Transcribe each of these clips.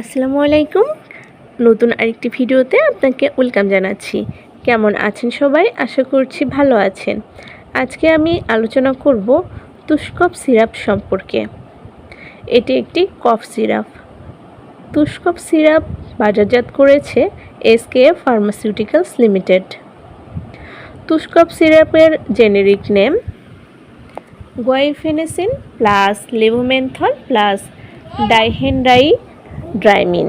আসসালামু আলাইকুম। নতুন আরেকটি ভিডিওতে আপনাকে ওয়েলকাম জানাচ্ছি। কেমন আছেন সবাই? আশা করছি ভালো আছেন। আজকে আমি আলোচনা করব তুষ্কপ সিরাপ সম্পর্কে। এটি একটি কফ সিরাপ। তুষ্কপ সিরাপ বাজারজাত করেছে SK pharmaceuticals limited. তুষ্কপ সিরাপের generic name guaifenesin plus levomenthol plus diphenhydramine.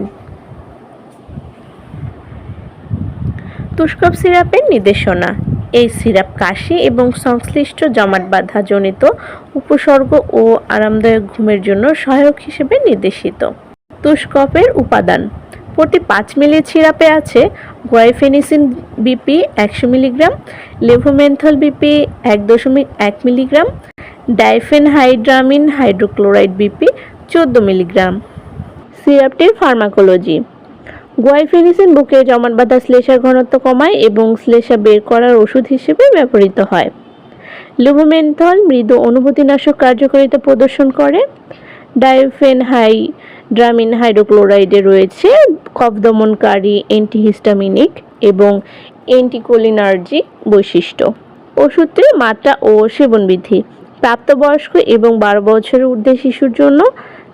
Tuskop সিরাপের নির্দেশনা। এই সিরাপ কাশি এবং সংশ্লিষ্ট জমাট বাঁধা জনিত উপসর্গ ও আরামদায়ক ঘুমের জন্য সহায়ক হিসেবে নির্দেশিত। তুষ্কপের উপাদান। প্রতি পাঁচ মিলি সিরাপে আছে গোয়াইফেনিসিন বিপি একশো মিলিগ্রাম, লেভোমেন্থল বিপি এক দশমিক এক মিলিগ্রাম, ডাইফেনহাইড্রামিন হাইড্রোক্লোরাইড বিপি চোদ্দ মিলিগ্রাম। সিরাপটির ফার্মাকোলজি। গোয়াইফেনিসিন বুকে জমাট বাঁধা শ্লেষার ঘনত্ব কমায় এবং শ্লেষা বের করার ওষুধ হিসেবে ব্যবহৃত হয়। লুভোমেন্থল মৃদু অনুভূতিনাশক কার্যকারিতা প্রদর্শন করে। ডাইফেনহাই ড্রামিন হাইড্রোক্লোরাইডে রয়েছে কফ দমনকারী অ্যান্টিহিস্টামিনিক এবং অ্যান্টিকোলিনার্জিক বৈশিষ্ট্য। ওষুধটির মাত্রা ও সেবনবিধি, প্রাপ্তবয়স্ক এবং বারো বছরের ঊর্ধ্বে শিশুর জন্য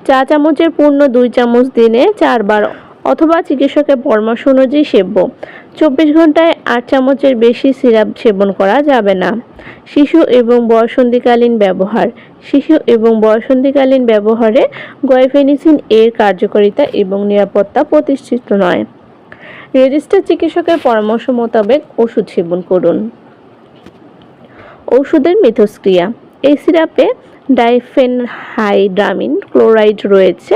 চা চামচের পূর্ণ দুই চামচ দিনে চারবার অথবা চিকিৎসকের পরামর্শ অনুযায়ী সেব্য চব্বিশ ঘন্টায় আট চামচের বেশি সিরাপ সেবন করা যাবে না। শিশু এবং বয়সন্ধিকালীন ব্যবহার। শিশু এবং বয়সন্ধিকালীন ব্যবহারে গয়ফেনিসিন এর কার্যকারিতা এবং নিরাপত্তা প্রতিষ্ঠিত নয়। রেজিস্টার চিকিৎসকের পরামর্শ মোতাবেক ওষুধ সেবন করুন। ওষুধের মিথস্ক্রিয়া। এই সিরাপে ডাইফেনহাইড্রামিন ক্লোরাইড রয়েছে,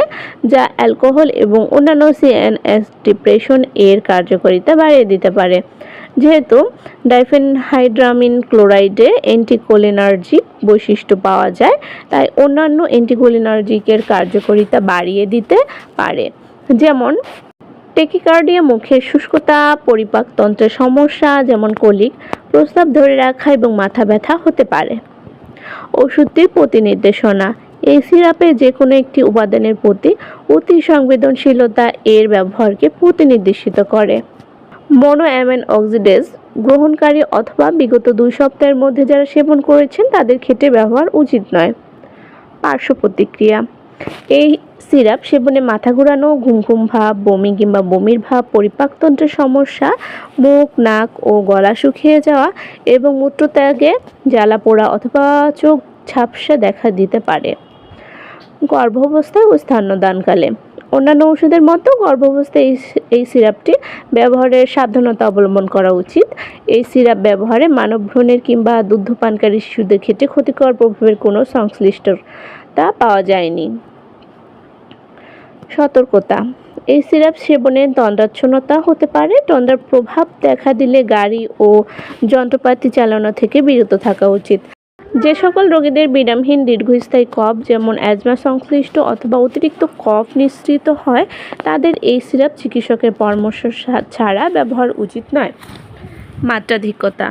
যা অ্যালকোহল এবং অন্যান্য সিএনএস ডিপ্রেশন এর কার্যকারিতা বাড়িয়ে দিতে পারে। যেহেতু ডাইফেনহাইড্রামিন ক্লোরাইডে অ্যান্টিকোলিনার্জিক বৈশিষ্ট্য পাওয়া যায়, তাই অন্যান্য অ্যান্টিকোলিনার্জিকের কার্যকারিতা বাড়িয়ে দিতে পারে। যেমন টেকিকার্ডিয়া মুখের শুষ্কতা পরিপাকতন্ত্রের সমস্যা, যেমন কলিক প্রস্তাব ধরে রাখা এবং মাথা ব্যথা হতে পারে। ওষুধটির প্রতি নির্দেশনা এই সিরাপে যে কোনো একটি উপাদানের প্রতি অতি সংবেদনশীলতা এর ব্যবহারকে প্রতিনির্দেশিত করে। মনো অ্যামেন অক্সিডেজ গ্রহণকারী অথবা বিগত দুই সপ্তাহের মধ্যে যারা সেবন করেছেন, তাদের ক্ষেত্রে ব্যবহার উচিত নয়। পার্শ্ব প্রতিক্রিয়া এই সিরাপ সেবনে মাথা ঘোরানো ঘুম ঘুম ভাব, বমি কিংবা বমির ভাব, পরিপাকতন্ত্রের সমস্যা, মুখ, নাক ও গলা শুকিয়ে যাওয়া এবং মূত্রত্যাগে জ্বালা পোড়া অথবা চোখ ঝাপসা দেখা দিতে পারে। গর্ভাবস্থায় ও স্তন্যদানকালে অন্যান্য ওষুধের মতো গর্ভাবস্থায় এই সিরাপটি ব্যবহারের সাবধানতা অবলম্বন করা উচিত। এই সিরাপ ব্যবহারে মানব ভ্রূণের কিংবা দুগ্ধপানকারী শিশুদের ক্ষেত্রে ক্ষতিকর প্রভাবের কোনো সংশ্লিষ্টতা পাওয়া যায়নি। সতর্কতা। এই সিরাপ সেবনে তন্দ্রাচ্ছন্নতা হতে পারে। তন্দ্রার প্রভাব দেখা দিলে গাড়ি ও যন্ত্রপাতি চালানো থেকে বিরত থাকা উচিত। যে সকল রোগীদের বিরামহীন দীর্ঘস্থায়ী কফ যেমন অ্যাজমা সংশ্লিষ্ট অথবা অতিরিক্ত কফ নিঃসৃত হয়, তাদের এই সিরাপ চিকিৎসকের পরামর্শ ছাড়া ব্যবহার উচিত নয়। মাত্রাধিকতা।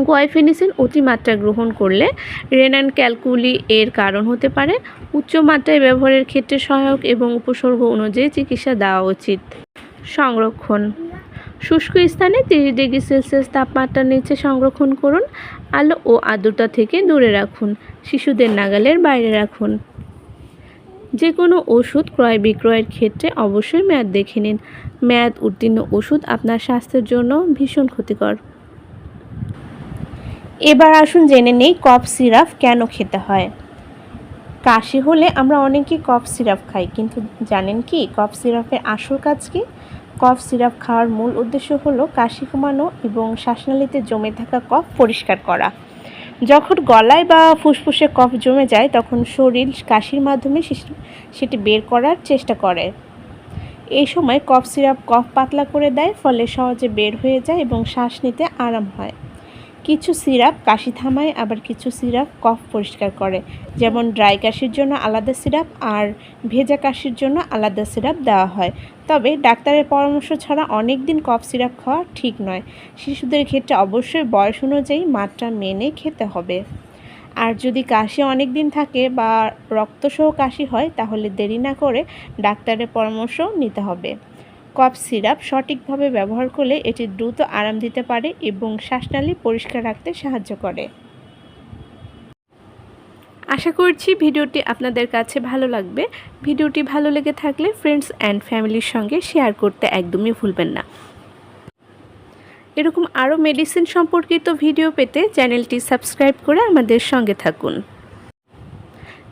গোয়াইফেনিসিন অতিমাত্রা গ্রহণ করলে রেনান ক্যালকুলি এর কারণ হতে পারে। উচ্চ মাত্রায় ব্যবহারের ক্ষেত্রে সহায়ক এবং উপসর্গ অনুযায়ী চিকিৎসা দেওয়া উচিত। সংরক্ষণ। শুষ্ক স্থানে তিরিশ ডিগ্রি সেলসিয়াস তাপমাত্রার নিচে সংরক্ষণ করুন। আলো ও আর্দ্রতা থেকে দূরে রাখুন। শিশুদের নাগালের বাইরে রাখুন। যে কোনো ওষুধ ক্রয় বিক্রয়ের ক্ষেত্রে অবশ্যই মেয়াদ দেখে নিন। মেয়াদ উত্তীর্ণ ওষুধ আপনার স্বাস্থ্যের জন্য ভীষণ ক্ষতিকর। এবার আসুন জেনে নেই কফ সিরাপ কেন খেতে হয়। কাশি হলে আমরা অনেকেই কফ সিরাপ খাই, কিন্তু জানেন কি কফ সিরাপের আসল কাজ কি? কফ সিরাপ খাওয়ার মূল উদ্দেশ্য হলো কাশি কমানো এবং শ্বাসনালীতে জমে থাকা কফ পরিষ্কার করা। যখন গলায় বা ফুসফুসে কফ জমে যায়, তখন শরীর কাশির মাধ্যমে সেটি বের করার চেষ্টা করে। এই সময় কফ সিরাপ কফ পাতলা করে দেয়, ফলে সহজে বের হয়ে যায় এবং শ্বাস নিতে আরাম হয়। কিছু সিরাপ কাশি থামায়, আবার কিছু সিরাপ কফ পরিষ্কার করে। যেমন ড্রাই কাশির জন্য আলাদা সিরাপ আর ভেজা কাশির জন্য আলাদা সিরাপ দেওয়া হয়। তবে ডাক্তারের পরামর্শ ছাড়া অনেক দিন কফ সিরাপ খাওয়া ঠিক নয়। শিশুদের ক্ষেত্রে অবশ্যই বয়স অনুযায়ী মাত্রা মেনে খেতে হবে। আর যদি কাশি অনেক দিন থাকে বা রক্তসহ কাশি হয়, তাহলে দেরি না করে ডাক্তারের পরামর্শ নিতে হবে। কফ সিরাপ সঠিকভাবে ব্যবহার করলে এটি দ্রুত আরাম দিতে পারে এবং শ্বাসনালী পরিষ্কার রাখতে সাহায্য করে। আশা করছি ভিডিওটি আপনাদের কাছে ভালো লাগবে। ভিডিওটি ভালো লেগে থাকলে ফ্রেন্ডস অ্যান্ড ফ্যামিলির সঙ্গে শেয়ার করতে একদমই ভুলবেন না। এরকম আরও মেডিসিন সম্পর্কিত ভিডিও পেতে চ্যানেলটি সাবস্ক্রাইব করে আমাদের সঙ্গে থাকুন।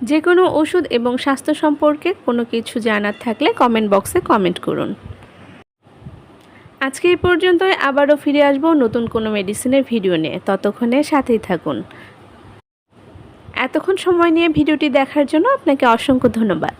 যে কোনো ওষুধ এবং স্বাস্থ্য সম্পর্কে কোনো কিছু জানার থাকলে কমেন্ট বক্সে কমেন্ট করুন। আজকে এই পর্যন্তই, আবারও ফিরে আসব নতুন কোনো মেডিসিনের ভিডিও নিয়ে। ততক্ষণে সাথেই থাকুন। এতক্ষণ সময় নিয়ে ভিডিওটি দেখার জন্য আপনাকে অসংখ্য ধন্যবাদ।